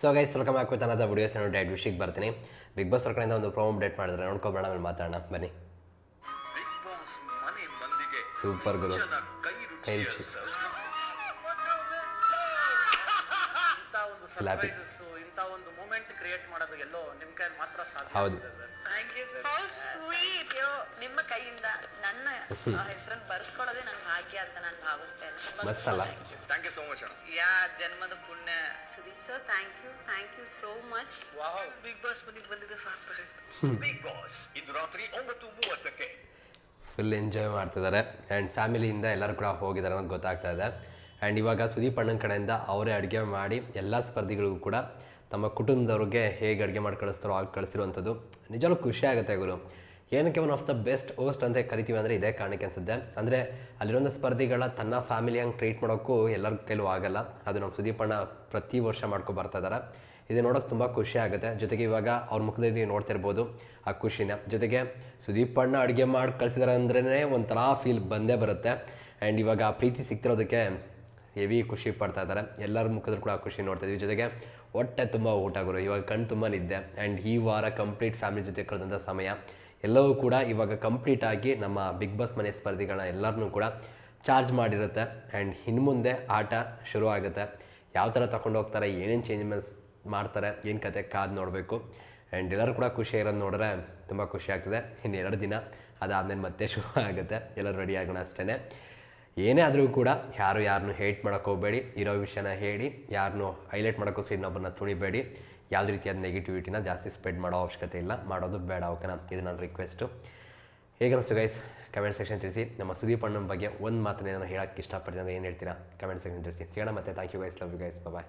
So guys welcome ಹಾಕೋ ಅನ್ನೋದು videos ನಾನು ಡೈಟ್ ವಿಷಯಕ್ಕೆ ಬರ್ತೀನಿ. ಬಿಗ್ ಬಾಸ್ ಸರ್ಕಾರದಿಂದ ಕಡೆಯಿಂದ ಒಂದು ಪ್ರೋಮೋ ಅಪ್ಡೇಟ್ ಮಾಡಿದ್ರೆ ನೋಡ್ಕೊಬೇಡ ಆಮೇಲೆ ಮಾತಾಡೋಣ. ಬನ್ನಿ. ಬಿಗ್ ಬಾಸ್ ಮನೆ ಮಂದಿಗೆ ಸೂಪರ್ ಗುರು. ಕೈ ಕೈ ರುಚಿ. ಒಂದು ಸರ್ಪ್ರೈಸಸ್ ಇಂಥ ಒಂದು ಮೂಮೆಂಟ್ ಕ್ರಿಯೇಟ್ ಮಾಡೋದು ಎಲ್ಲೋ ನಿಮ್ಮ ಕೈಯಲ್ಲಿ ಮಾತ್ರ ಸಾಧ್ಯ ಹೌದು. Thank you sir how sweet ಯೋ ನಿಮ್ಮ ಕೈಯಿಂದ ನನ್ನ ಹೆಸರನ್ನು ಬರ್ಸ್ಕೊಳ್ಳೋದೇ ನನ್ನ ಭಾಗ್ಯ ಅಂತ ನಾನು ಭಾವಿಸ್ತೇನೆ. ಮಸ್ತ್ ಅಲ್ಲ? ಮಚ್ ಅಣ್ಣ ಯಾ ಜನ್ಮದ ಪುಣ್ಯ. Sudeep sir thank you thank you so much wow Bigg Boss ಮನೆಗೆ ಬಂದಿದ್ದೆ ಸಾಕ್ತಾರೆ ಬಿಗ್ ಬಾಸ್ ಇಂದು ರಾತ್ರಿ ಒಂಬತ್ತು ಮೂವತ್ತಕ್ಕೆ. ಫುಲ್ ಎಂಜಾಯ್ ಮಾಡ್ತಿದ್ದಾರೆ. ಆ್ಯಂಡ್ ಫ್ಯಾಮಿಲಿಯಿಂದ ಎಲ್ಲರೂ ಕೂಡ ಹೋಗಿದ್ದಾರೆ ಅನ್ನೋದು ಗೊತ್ತಾಗ್ತಾ ಇದೆ. ಆ್ಯಂಡ್ ಇವಾಗ ಸುದೀಪ್ ಅಣ್ಣನ ಕಡೆಯಿಂದ ಅವರೇ ಅಡುಗೆ ಮಾಡಿ ಎಲ್ಲ ಸ್ಪರ್ಧಿಗಳಿಗೂ ಕೂಡ ತಮ್ಮ ಕುಟುಂಬದವ್ರಿಗೆ ಹೇಗೆ ಅಡುಗೆ ಮಾಡಿ ಕಳಿಸ್ತಾರೋ ಹಾಗೆ ಕಳಿಸಿರುವಂಥದ್ದು ನಿಜವೂ ಖುಷಿ ಆಗುತ್ತೆ ಗುರು. ಏನಕ್ಕೆ one of the best host ಅಂತ ಕರಿತೀವಿ ಅಂದರೆ ಇದೇ ಕಾರಣಕ್ಕೆ ಅನಿಸುತ್ತೆ. ಅಂದರೆ ಅಲ್ಲಿರೋಂಥ ಸ್ಪರ್ಧಿಗಳ ತನ್ನ ಫ್ಯಾಮಿಲಿ ಹಂಗೆ ಟ್ರೀಟ್ ಮಾಡೋಕ್ಕೂ ಎಲ್ಲರ ಕೈಲೂ ಆಗಲ್ಲ. ಅದು ನಮ್ಮ ಸುದೀಪಣ್ಣ ಪ್ರತಿ ವರ್ಷ ಮಾಡ್ಕೊ ಬರ್ತಾ ಇದ್ದಾರೆ ಇದು ನೋಡೋಕೆ ತುಂಬ ಖುಷಿ ಆಗುತ್ತೆ. ಜೊತೆಗೆ ಇವಾಗ ಅವ್ರ ಮುಖದಲ್ಲಿ ನೋಡ್ತಿರ್ಬೋದು ಆ ಖುಷಿನ. ಜೊತೆಗೆ ಸುದೀಪ್ ಅಣ್ಣ ಅಡುಗೆ ಮಾಡಿ ಕಳಿಸಿದಾರೆ ಅಂದ್ರೇ ಒಂಥರ ಫೀಲ್ ಬಂದೇ ಬರುತ್ತೆ. ಆ್ಯಂಡ್ ಇವಾಗ ಆ ಪ್ರೀತಿ ಸಿಗ್ತಿರೋದಕ್ಕೆ ಹೆವಿ ಖುಷಿ ಪಡ್ತಾ ಇದ್ದಾರೆ ಎಲ್ಲರ ಮುಖದಲ್ಲಿ ಕೂಡ ಖುಷಿ ನೋಡ್ತಾ ಇದ್ವಿ. ಜೊತೆಗೆ ಹೊಟ್ಟೆ ತುಂಬ ಊಟ ಗುರು. ಇವಾಗ ಕಣ್ಣು ತುಂಬ ನಿದ್ದೆ. ಆ್ಯಂಡ್ ಈ ವಾರ ಕಂಪ್ಲೀಟ್ ಫ್ಯಾಮಿಲಿ ಜೊತೆ ಕಳೆದಂಥ ಸಮಯ. ಎಲ್ಲವೂ ಕೂಡ ಇವಾಗ ಕಂಪ್ಲೀಟ್ ಆಗಿ ನಮ್ಮ ಬಿಗ್ ಬಾಸ್ ಮನೆ ಸ್ಪರ್ಧಿಗಳನ್ನ ಎಲ್ಲರನ್ನೂ ಕೂಡ ಚಾರ್ಜ್ ಮಾಡಿರುತ್ತೆ. ಆ್ಯಂಡ್ ಇನ್ನು ಮುಂದೆ ಆಟ ಶುರು ಆಗುತ್ತೆ. ಯಾವ ಥರ ತಗೊಂಡು ಹೋಗ್ತಾರೆ, ಏನೇನು ಚೇಂಜ್ಮೆಂಟ್ಸ್ ಮಾಡ್ತಾರೆ, ಏನು ಕತೆ ಕಾದು ನೋಡಬೇಕು. ಆ್ಯಂಡ್ ಎಲ್ಲರೂ ಕೂಡ ಖುಷಿ ಇರೋದು ನೋಡಿದ್ರೆ ತುಂಬ ಖುಷಿ ಆಗ್ತದೆ. ಇನ್ನು ಎರಡು ದಿನ ಅದಾದಮೇಲೆ ಮತ್ತೆ ಶುರು ಆಗುತ್ತೆ. ಎಲ್ಲರೂ ರೆಡಿ ಆಗೋಣ ಅಷ್ಟೇ ಏನೇ ಆದರೂ ಕೂಡ ಯಾರು ಯಾರನ್ನು ಹೇಟ್ ಮಾಡೋಕ್ಕೆ ಹೋಗಬೇಡಿ, ಇರೋ ವಿಷಯನ ಹೇಳಿ, ಯಾರನ್ನೂ ಹೈಲೈಟ್ ಮಾಡೋಕ್ಕೋಸ್ಕರ ಇನ್ನೊಬ್ಬರನ್ನ ತುಳಿಬೇಡಿ. ಯಾವುದೇ ರೀತಿಯಾದ ನೆಗೆಟಿವಿಟಿನ ಜಾಸ್ತಿ ಸ್ಪ್ರೆಡ್ ಮಾಡೋ ಅವಶ್ಯಕತೆ ಇಲ್ಲ, ಮಾಡೋದು ಬೇಡ ಓಕೆನಾ ಇದು ನನ್ನ ರಿಕ್ವೆಸ್ಟು ಹೇಗನ್ನಿಸ್ತು ಗೈಸ್ ಕಮೆಂಟ್ ಸೆಕ್ಷನ್ ತಿಳಿಸಿ. ನಮ್ಮ ಸುದೀಪ್ ಅಣ್ಣನ ಬಗ್ಗೆ ಒಂದು ಮಾತನ್ನ ನಾನು ಹೇಳೋಕ್ಕೆ ಇಷ್ಟಪಡ್ತೀನಿ ಅಂದರೆ ಏನು ಹೇಳ್ತೀರಾ? ಕಮೆಂಟ್ ಸೆಕ್ಷನ್ ತಿಳಿಸಿ. ಸಿಗೋಣ ಮತ್ತೆ. Thank you guys love you guys bye